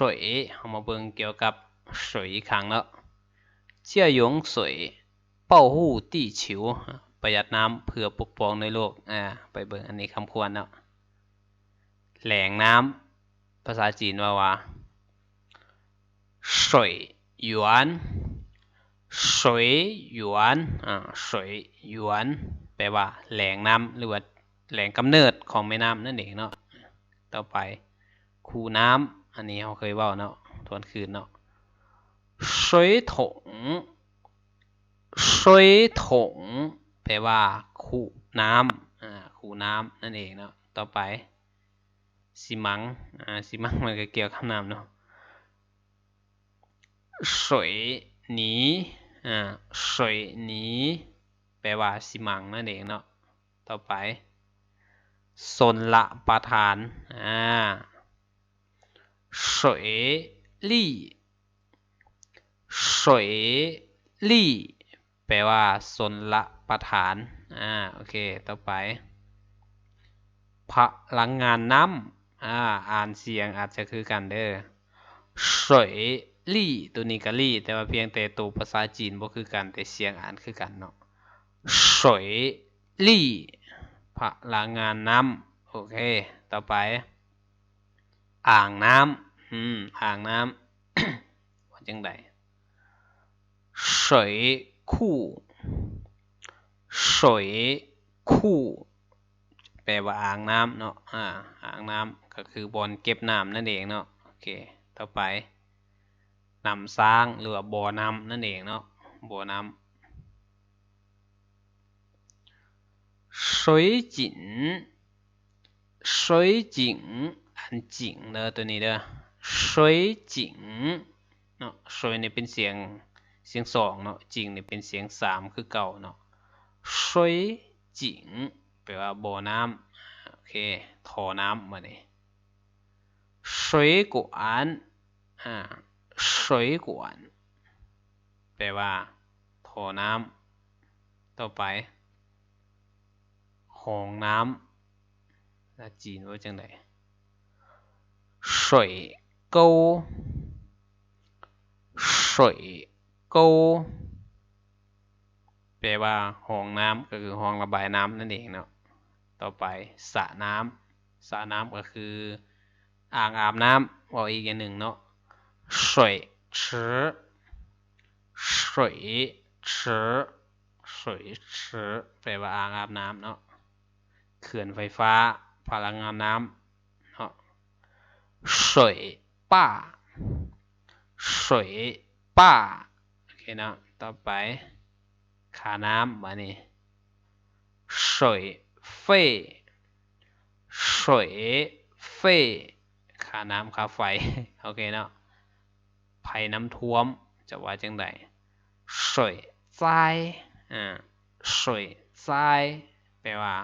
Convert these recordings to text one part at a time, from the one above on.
水เอามาเบิ่งเกี่ยวกับ水อีกครั้งแล้วเจียหยง水保护地球ประหยัดน้ำเพื่อปกป้องในโลกอ่าไปเบิ่งอันนี้คำควรแล้วแหล่งน้ำภาษาจีนว่าว่า水源水源อ่า水源แปลว่าแหล่งน้ำหรือว่าแหล่งกำเนิดของแม่น้ำนั่นเองเนาะต่อไปคูน้ำ อันนี้เราเคยเว่าเนาะทวนคืนเนาะ水桶水桶แปลว่าคูน้ำอ่าคูน้ำนั่นเองเนาะต่อไปซีมังอ่าซีมังมันก็เกี่ยวกับน้ำเนาะ水泥อ่า水泥แปลว่าซีมังนั่นเองเนาะต่อไปสนละประทานอ่า 水利水利แปลว่าสนละประทานอ่าโอเค ต่อไปพลังงานน้ำอ่าอ่านเสียงอาจจะคือกันเด้อ水ลี่ตัวนี้ก็ลี่แต่ว่าเพียงแต่ตัวภาษาจีนบ่คือกันแต่เสียงอ่านคือกันเนาะ水ลี่พลังงานน้ำโอเค ต่อไป อ่างน้ำอืมอ่างน้ำว่าจังได水库水库แปลว่าอ่างน้ำเนาะอ่าอ่างน้ำก็คือบอนเก็บน้ำนั่นเองเนาะโอเค ต่อไปนำสร้างหรือว่าบ่อน้ำนั่นเองเนาะบ่อน้ำ水井水井อั นจิงเนอะตัวนี้เด้อสวยจิงเนาะสวยนี่เป็นเสียงเสียงสองเนาะจิงนี่เป็นเสียงสามคือเก่าเนาะสวยจิงแปลว่าบ่อน้ำโอเคท่อน้ำมาเนี่ย水管ยกวนอ่าสวนแปลว่าท่อน้ำต่อไปห้องน้ำจีนว่าจังได 水沟水沟แปลว่าห้องน้ำก็คือห้องระบายน้ำนั่นเองเนาะต่อไปสระน้ำสระน้ำก็คืออ่างอาบน้ำบอกอีกอย่างหนึ่งเนาะ水池水池水池แปลว่าอ่างอาบน้ำเนาะเขื่อนไฟฟ้าพลังงานน้ำเนาะ 水坝水坝โอเคเนาะต่อไปขาน้ำมานี่水费水费ค่าน้ำค่าไฟโอเคเนาะภัยน้ำท่วมจะว่าจังได水灾อ่า水灾แปลว่า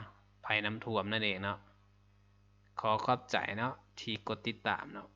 ภัยน้ำท่วมนั่นเองเนาะขอขอบใจเนาะ ที่กดติดตามเนาะ